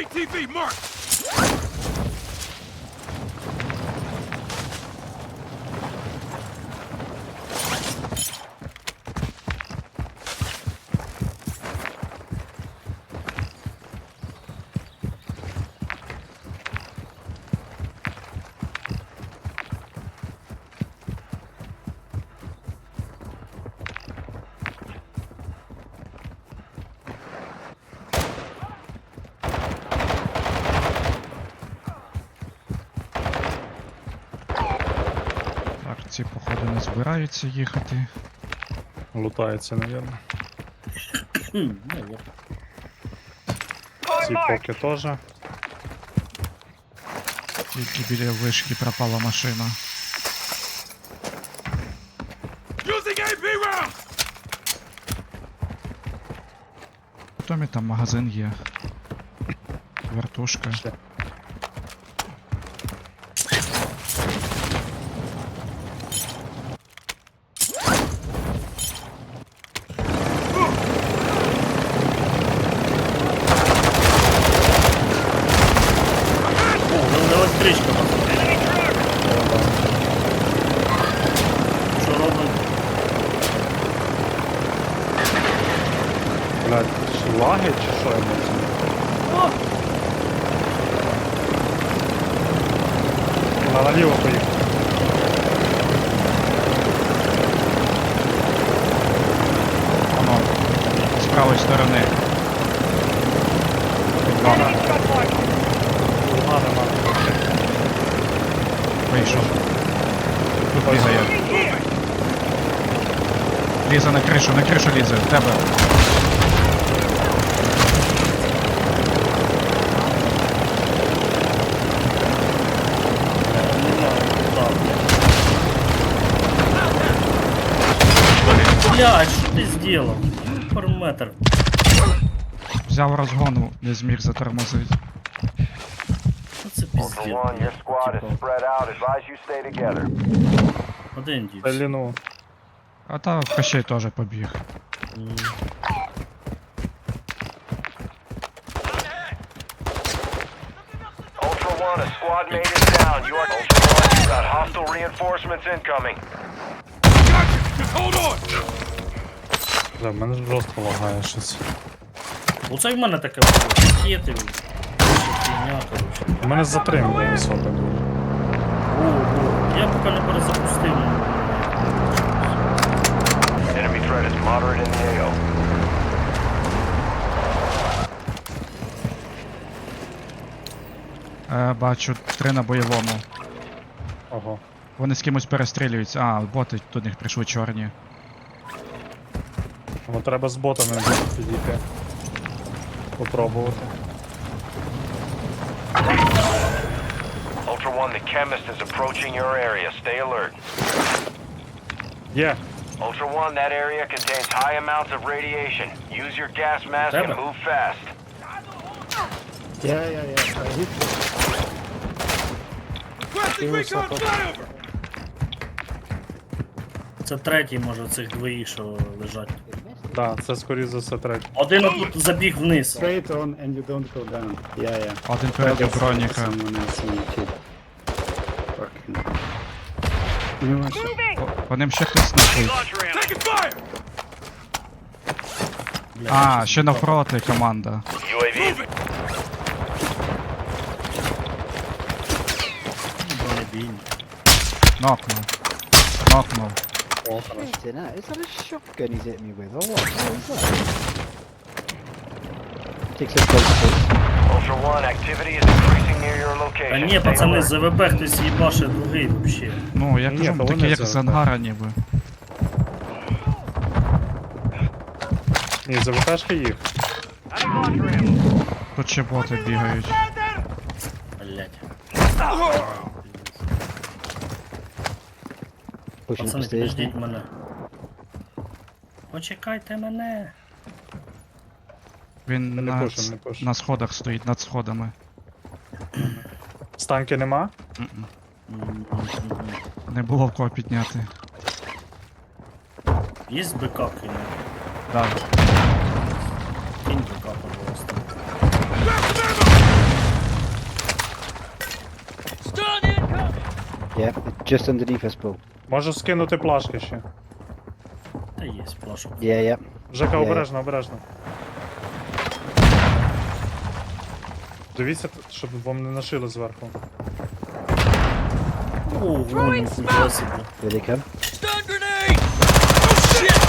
ATV marked! Збираються їхати. Лутається, от. Ці поки теж. Тільки біля вишки пропала машина. Томі там магазин є. Вертушка. правої сторони. Під вами. Луга нема. Вийшов. Тут бігає. Лізе на кришу, на кришу лізе, в тебе. Не знаю, так. Блядь, Взяв розгону, не зміг затормозити. Що це Ultra піздець? One, your squad is Типа, spread out. Advise you stay together. один дівся. Пеліну. А та Кощей теж побіг. М. Ultra One, a squad mate is down. You are Ultra One. You got hostile reinforcements incoming. Gotcha! Just hold on! Бля, в мене жорстко лагає щось. Оце в мене таке було. Ракети. Фігня, коротше. У мене затримує висока дуже. О, о, я поки не перезапустив. Enemy threat is moderate in the AO. Е, бачу, три на бойовому. Ого. Вони з кимось перестрілюються. А, боти до них прийшли чорні. Ну треба з ботами підійти. Попробувати. Ultra One, the chemist is approaching your area. Stay alert. Є! Ultra One, that area contains high amounts of radiation. Use your gas mask and Damn it. move fast. Yeah, yeah, yeah. I hit Requesting recon flyover! Це третій, може, цих двоїх, що лежать. Да, це скоріше за все третій. Один отут забіг вниз. straight on and you don't go down. Yeah, yeah. Один переді броніка. Someone else in the kid. Fucking. You want По, по ним ще хтось. Taking! Бля, А, ще навпроти команда. UAV. Бронебійні. Нокнув. Нокнув. О, хорошо. Is that? Is that a shotgun he's hit me with, or what? What is that? Take some close calls. Ultra One, activity is increasing near your Та location. ні, Stay пацани, alert. з ЗВБ хтось їбаше другий вообще. Ну, я Ні, кажу, то такі вони як це з ангара ніби. Ні, ЗВКшки їх. Тут ще боти бігають. Блять. Хочу Пацани, підождіть мене. Почекайте мене. Він Не на, пушим, не пушим. на сходах стоїть над сходами. Станки нема? Не було в кого підняти. Є БК кинув. Да. Кинь БК, пожалуйста. Yeah, just underneath us, Paul. Можу скинути плашки ще. Та є плашок. Yeah, yeah. Жека, Є. обережно, обережно. Дивіться, щоб вам не нашили зверху. О, вон, ніхуя собі. Come. Stun grenade! Oh shit!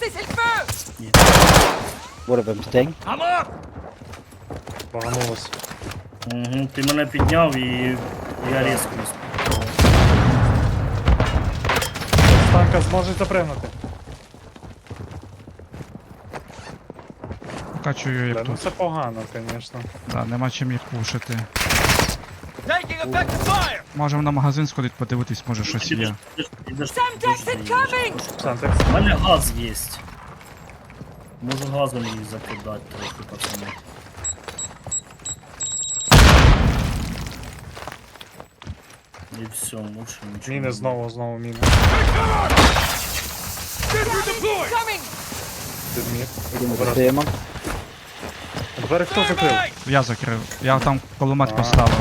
Cessez le feu One of them sting. I'm up! Баганулось. Угу, ти мене підняв і я різко. З танка зможуть запригнути. Качую їх ну тут. це погано, звісно. Да, нема чим їх пушити. Taking effective fire! Можемо на магазин сходити, подивитись, може щось є. Semtex incoming Сантекс. У мене газ є. Можу газом їх закидати трохи, пацани. І все, лучше нічого. Міни знову, знову міни. Підміт. Двері хто закрив? Я закрив. Я там кулемет поставив.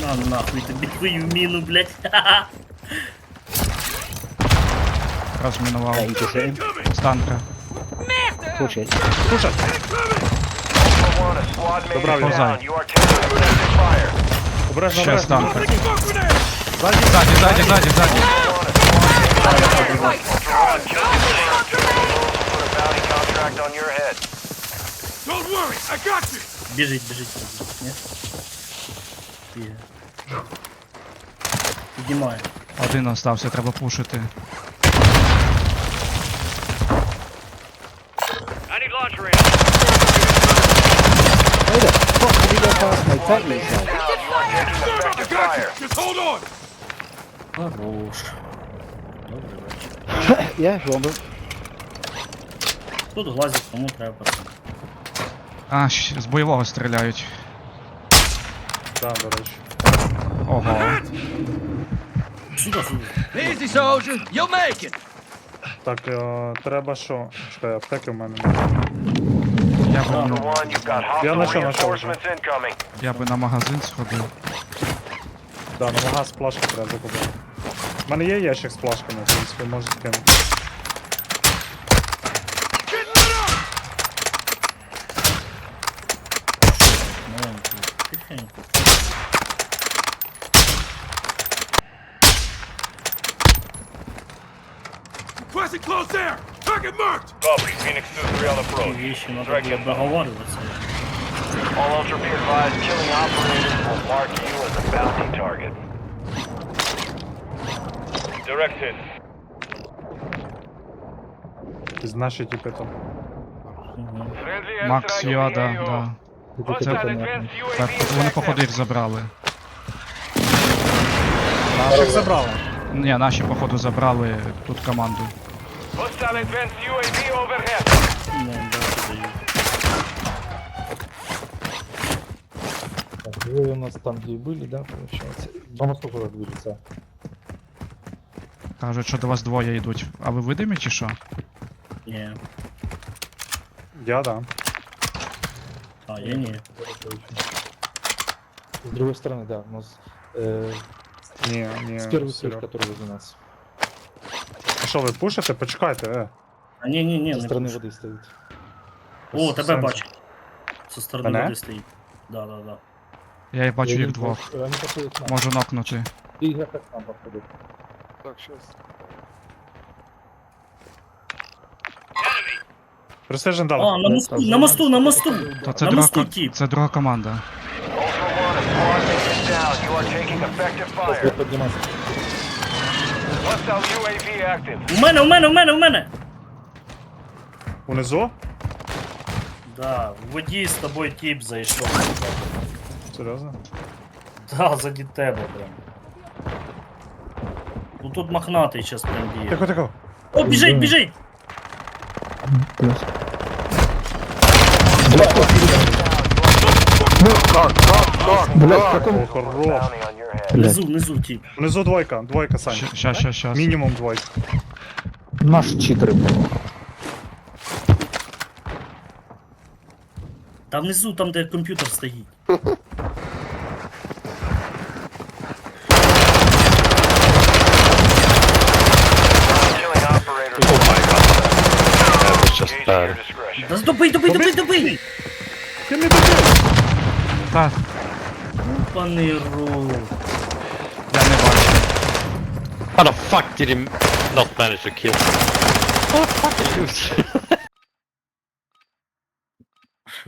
На нахуй тобі твою міну, блядь. Розмінував. You just hit Добра, is Позай. down. You are taking effective fire. Обережно, Ще обережно. станка. Taking smoke grenade! Ззаді, ззаді, ззаді, ззаді. Ultra One, a squad mate Fight! Ultra One, kill confirmed. Put a bounty contract on your head. Don't worry, I got you! Біжить, біжить, біжить. Ні? Бігає. Піднімає. Один остався, треба пушити. I need launcher ammo! How the fuck did he go past my I got you! Just hold on! Хорош. Вечір. yeah, one but Тут глазик, кому треба пацан. А, щ- з бойового стріляють. Да, до речі. Ого. Сюди, сюди. Easy, soldier! You'll make it! Так, е, треба що? Чекай, аптеки в мене. немає. Я би, Ultra One, you've got Я hostile нашел, нашел уже. reinforcements incoming. я би на магазин сходив. Да, на магаз плашки треба закупити. У мене є ящик з плашками, в принципі, можу скинути. Маленький. Тихенько. Requesting close air! Target marked! Copy. Phoenix 2-3 on approach. Було it. договарюватися. All Ultra be advised, killing operators will mark you as a bounty target. Direct hit. Із наші типи там. Макс Йода, да. Це, так, вони походу їх забрали. Наших забрали. Ні, наші походу забрали тут команду. Hostile advanced UAV overhead. Ну, да, даю. Так, вы у нас там, где и были, да, получается? Дома сколько раз двигаться? Кажуть, що до вас двоє йдуть. А ви видимі чи що? Ні. Я да. А, я ні. С другой стороны, да, у нас э, Ні, ні. с первой Серьо. точки, который возле нас. А що ви пушите? Почекайте, е. А ні, ні, ні, Со не стороны пуш. воды стоит. О, тебе Сенсі. бачу. Со сторони Мене? води стоїть. Да, да, да. Я і бачу їх двох. по- Они подходят к нам. Можу нокнути. И игра как нам. Престижен дал. А, на мосту, на мосту, на мосту! То це На друга, мосту ко- це друга команда. Ultra One, a squad mate is down. You are taking effective fire. Hostile UAV active. У мене, у мене, у мене, у мене! Унизу? Да, в воді з тобою тип зайшов. Серйозно? Да, заді тебе прям. Ну тут мохнатий щас прям діє. Тихо, тихо. О, біжить, біжить! О, хорош. Bounty on your. Внизу, внизу тип. Внизу двойка, двойка, Сань. Ща, ща, ща. Мінімум двойка. Наши читеры, блядь. Там внизу, там де комп'ютер стоїть. Just bad. discretion. Да добий, добий, добий, добий! Ти не добив! Та, Пане ру. я не бачу. How the fuck did he not manage to kill? How the fuck did you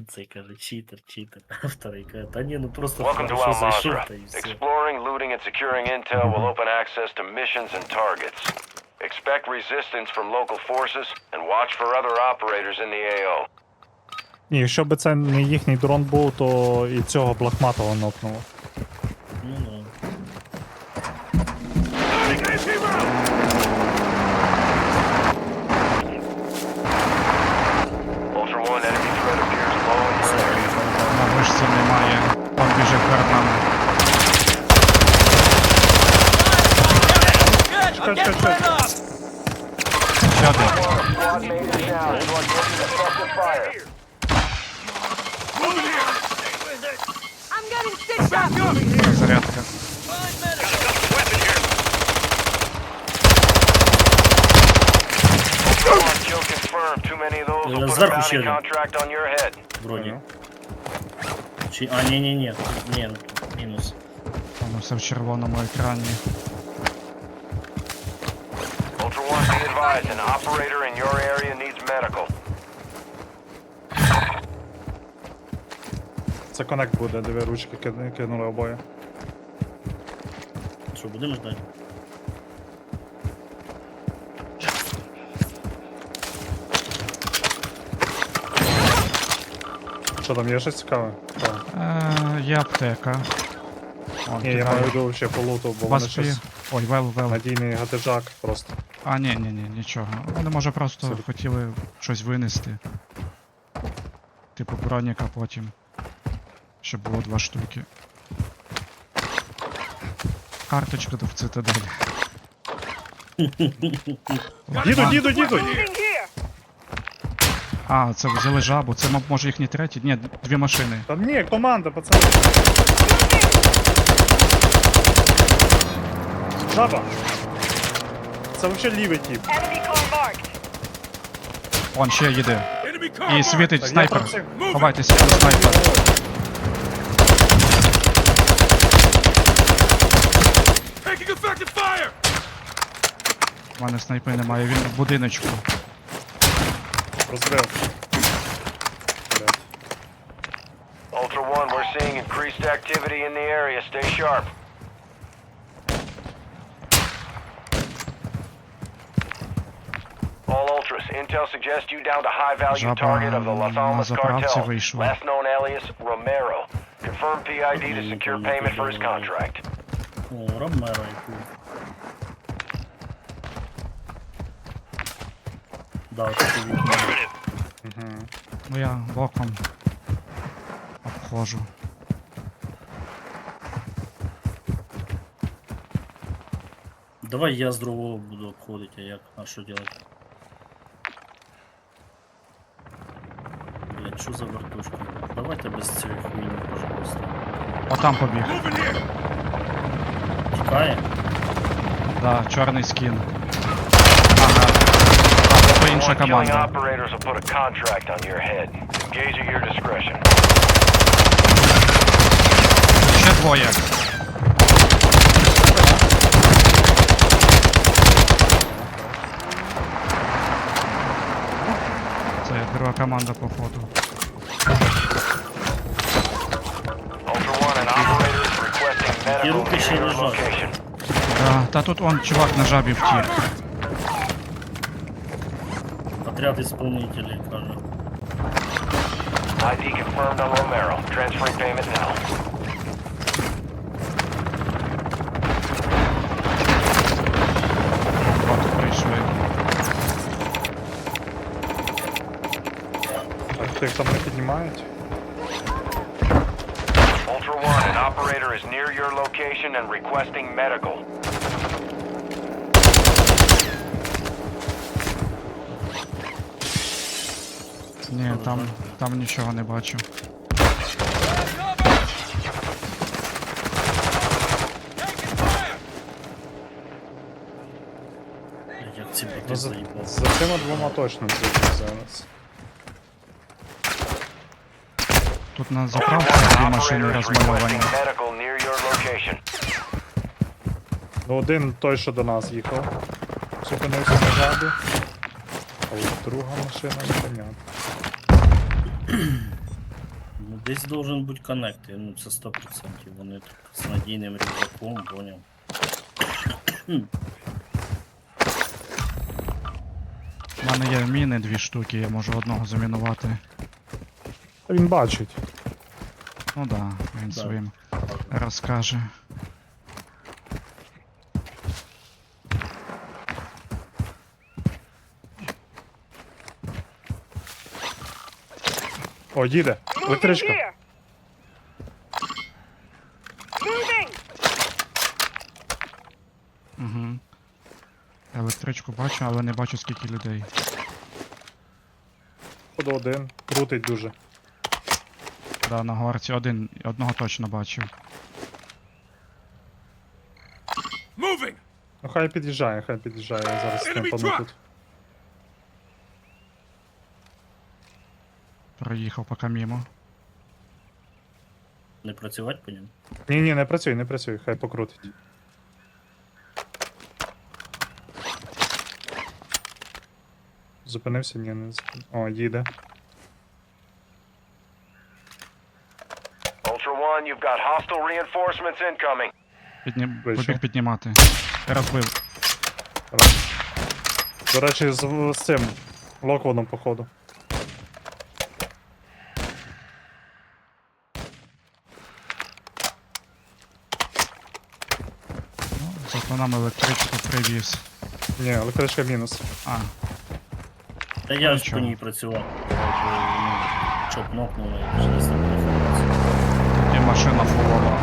Цей каже, читер, читер. А вторий каже, та ні, ну просто Welcome to хорошо зайшов Al-Mazrah. та і все. Exploring, looting, and securing intel will open access to missions and targets. Expect resistance from local forces and watch for other operators in the AO. Ні, якщо б це не їхній дрон був, то і цього Блахматова нокнуло. Ну, ну. Ultra One, enemy threat appears low in your area. На вишці немає. Он біжить перед нами. I'm getting lit up! Ще один. Squad mate is down. You are getting effective fire. those will put a Зверху bounty ще один. contract on your head. Вроді. Чи. А, ні, ні, ні. Ні, мінус. Воно все в червоному екрані. Ultra One, be advised, an operator in your area needs medical. Це коннект буде, диви, ручки ки- кинули обоє. Що, будемо ждати? Що там є щось цікаве? Е, є аптека. Вон, Ні, я маю в виду ще по луту, бо вони вас щось Ой, вел, вел. надійний гатежак просто. А, ні, ні, ні, нічого. Вони може просто Це- хотіли щось винести. Типу броніка потім. Щоб було два штуки. Карточка до в цитадель. Діду, діду, діду! Moving here. А, це взяли жабу, це може їхні треті? Ні, дві машини. Та ні, команда, пацани. Жаба! Це взагалі лівий тип. Enemy car marked. Он ще їде. І світить Так, я снайпер. це- Ховайтесь, там снайпер. Taking effective fire! У мене снайпи немає, він в будиночку. Розбив. Блядь. Ultra One, we're seeing increased activity in the area. Stay sharp. All Ultras, intel suggests you down to high-value Жаба target of the Las на Almas заправці cartel. вийшла. Last known alias, Romero. Confirm PID to secure payment for his contract. О, Ромеро яку. Да, таке вікно. Ну я боком обходжу. Давай я з другого буду обходити, а як? А що делать? Блять, що за вертушки? Давайте без цієї хуйні, пожалуйста. Отам побіг. Moving here! Тікає? Да, чорний скін. At your discretion. Ще двоє. Це друга команда походу. Ultra One, an operator is requesting medical руки near ще your лежать. location. Да, та тут он чувак на жабі втік. Отряд исполнителей, каже. ID confirmed on Romero. Transferring payment now. От прийшли. А тих там не піднімають? Ultra One, an operator is near your location and requesting medical. Ні, там, там нічого не бачу. Ці ну, За, заїбали. за цими двома точно бігаю зараз. Тут на заправці дві машини розмальовані. Medical near your location. Ну один той, що до нас їхав. Зупинився на жабі. А от друга машина непонятно. Ну, десь должен бути коннект, ну це 100%. Вони так з надійним рюкзаком, поняв. У мене є міни дві штуки, я можу одного замінувати. Він бачить. Ну да, він Да. своїм розкаже. О, їде. Електричка. here. Moving. Угу. Електричку бачу, але не бачу скільки людей. Походу один. Крутить дуже. Да, на горці один, одного точно бачив. Moving! Ну хай під'їжджає, хай під'їжджає, я зараз Enemy кемпану truck! Проїхав поки мімо. Не працювати по ньому. Ні, ні, не працюй, не працюй, хай покрутить. Зупинився, ні, не зупинився. О, їде. Ultra One, you've got hostile reinforcements incoming. Підні... Вийшов. Побіг піднімати. Розбив. Раз. До речі, з, з цим Локводом, походу. Ну, зато нам електричку привіз. Ні, електричка мінус. А, Та я ж по ній працював. Ну, Чоп нокнули, вже не тоді машина фулова.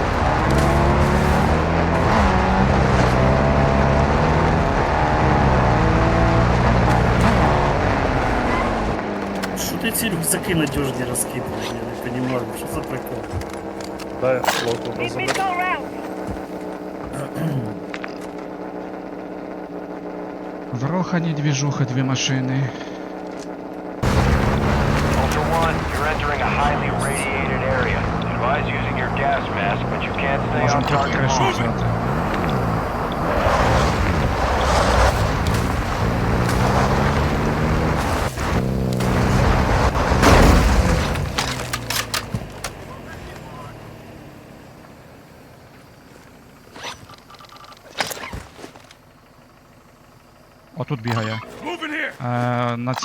Що ти ці рюкзаки надіжні розкидуєш? Я не розумію, що за прикол. Дай Локвода Need me забити. to go around. В Рохані двіжуха дві машини. Ultra One, you're entering a highly radiated area. Advise using your gas mask, but you can't stay Можемо on тут target кришу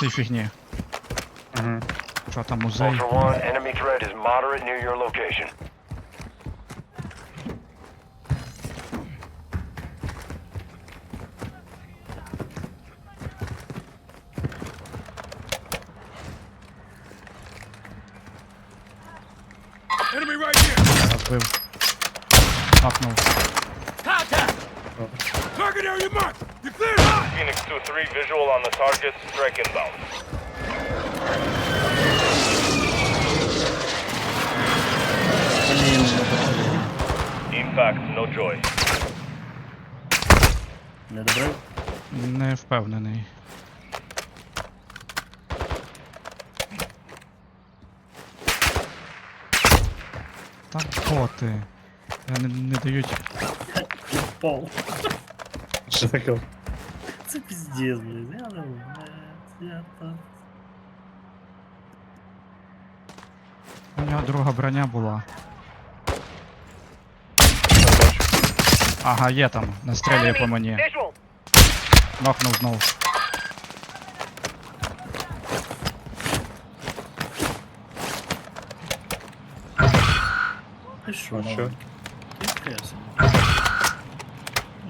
Е, на цій фігні. Угу. Що там музей? Ultra One, enemy threat is moderate near your location. Enemy right here! Розбив. Апнув. Contact! Target area marked! You're clear! Hot! Phoenix 2-3, visual on the target, strike inbound. Блін, Impact, no joy. не добрив? Не впевнений. Та боти. Не, не дають. Я впав. Що таке? Це піздець, блін. Я не блядь, я так. У нього друга броня була. Я бачу. Ага, є там. Настрілює по мені. Visual. Нокнув знов. Ти що, А що? маленький? Ти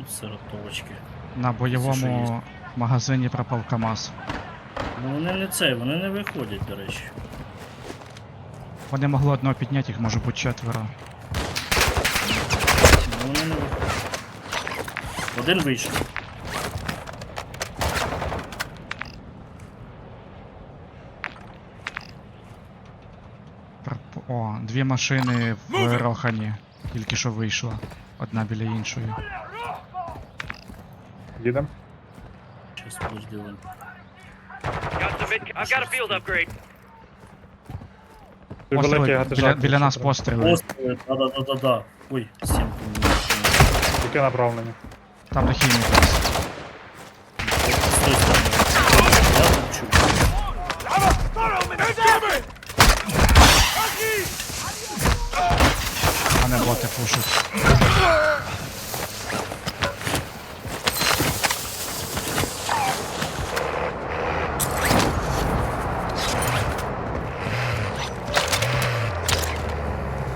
Ну, сиротовочки. На Це бойовому магазині пропав КАМАЗ. Ну вони не це, вони не виходять, до речі. Вони могли одного підняти, їх може бути четверо. Ну вони не виходять. Один вийшов. О, дві машини в Рохані. Тільки що вийшла. Одна біля іншої. Їдем. Щас mid. I've got a field upgrade. Ти великий Постріли, біля, гатижак. біля нас постріли. Постріли, да-да-да-да-да. Ой, не Яке направлення? Там до хімії. З тої сторони. Я тут чую. А не боти пушать.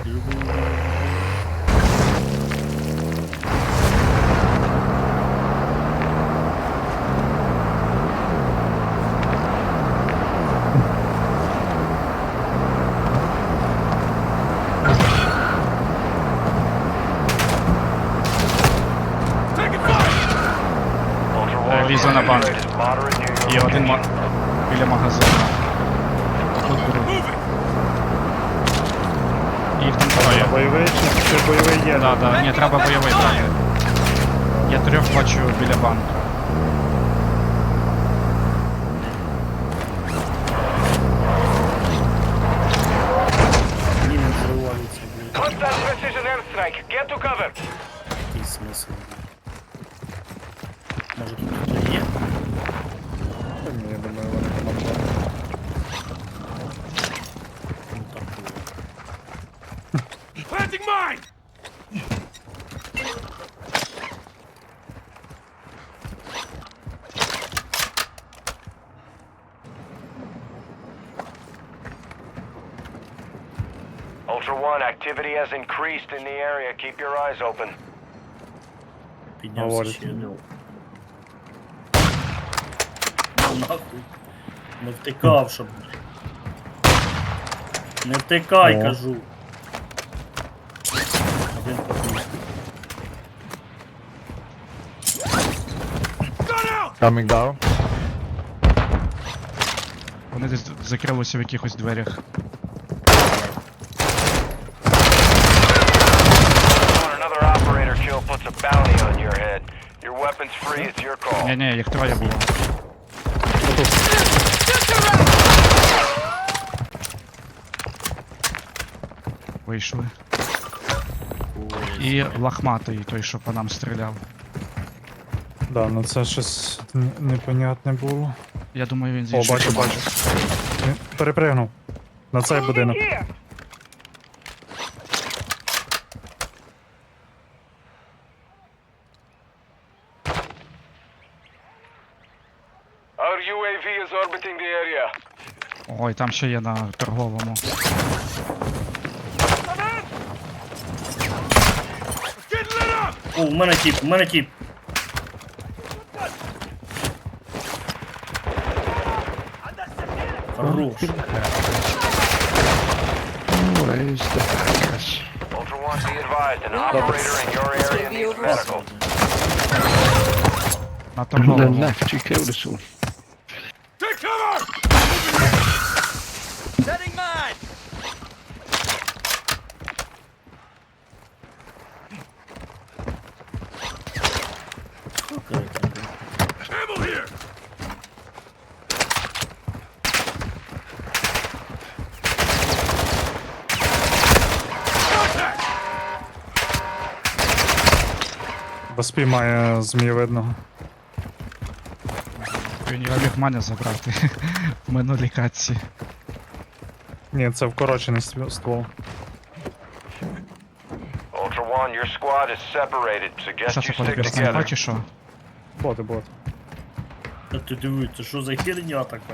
Ultra Е, One, лізу на банк. І один ма... біля магазину. Тут беруть. Їх там троє. Бойовий чи, чи бойовий є? Да, да, ні, треба бойовий брати. Я трьох бачу біля банку. Hostile precision airstrike. Get to cover. Який смисл? Може тут хто є? Та ні, я думаю, вони там направлені. Ну так було. Planting mine! Ultra One, activity has increased in the area. Keep your eyes open. Піднявся Говорить. ще. Ну нахуй. Не втикав, щоб. Не втикай, О. кажу. Один побіг. Coming down. Вони десь закрилися в якихось дверях. Weapon's free. It's your call. Ні, ні, їх троє було. Вийшли. І лахматий, той, що по нам стріляв. Да, ну це щось н- непонятне було. Я думаю, він з О, бачу, бачу. Він перепригнув. На цей будинок. Here. Our UAV is orbiting the area. Ой, там ще є на торговому. Get lit up! О, у мене тіп, у мене тіп. Хорош. Ultra One, be advised. An operator in your area needs medical. На торговому. Take cover! Setting mine! Ammo here! Бо має змієвидного. Він його міг мене забрати в минулій катці. Ні, це вкорочений ствол-. Ultra One, your squad is separated. Suggest Що you це stick подобір снайпа together. чи що? Боти, боти. Та ти диви, це що за херня така?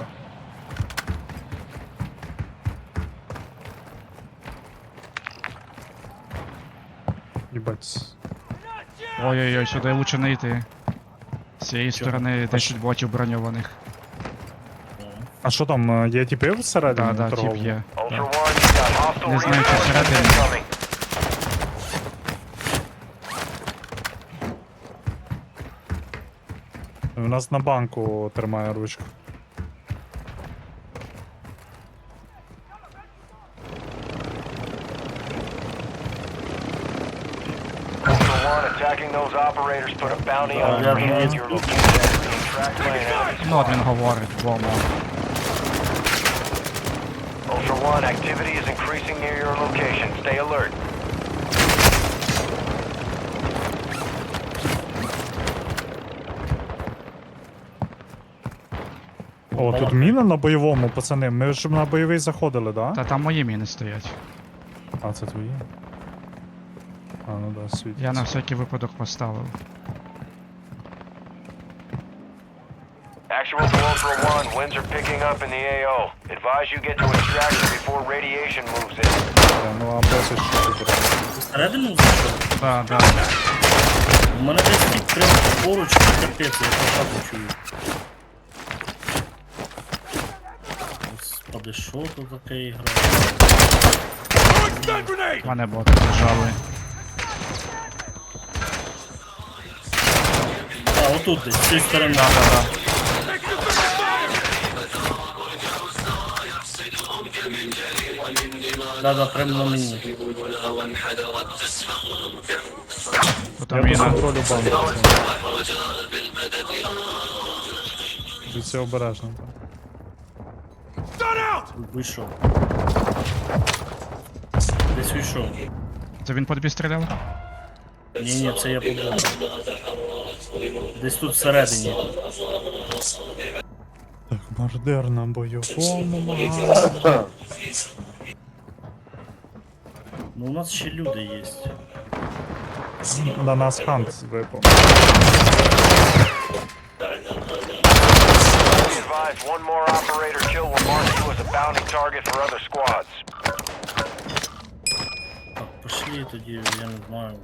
Їбать. Ой-ой-ой, сюди лучше не йти. З цієї сторони 10 ботів броньованих. А що там, е, є тіпи всередині? Да, да, тип торгового? є. Не знаю, чи всередині. У нас на банку тримає ручку. Attacking those operators put 1, activity is increasing near your location. Stay alert. О, тут міна на бойовому, пацани. Ми ж на бойовий заходили, да? Та там мої міни стоять. А, це твої? А, ну да, світ. Я на всякий випадок поставив. Actual to Ultra One, winds are picking up in the AO. Advise you get to extraction before radiation moves in. Е, Ну, а без що ти береш? Всередину зайшов? Да, да. У мене десь під прямо поруч, капець, я хату чую. Господи, що тут таке ігра? Throwing stun grenade! У мене боти лежали. А, отут десь, з цієї сторони. Да-да, прямо на мені. По міна. контролю банку. Будьте обережно. Вийшов. Десь вийшов. Це він по тобі стріляв? Ні, ні, це я подумав. Десь тут всередині. Так, мардер на бойовому магазині. Ну у нас ще люди є. На нас хант випав. Be advised, one more operator kill will mark you as a bounty target for other squads. Так, пошли тоді, я не знаю.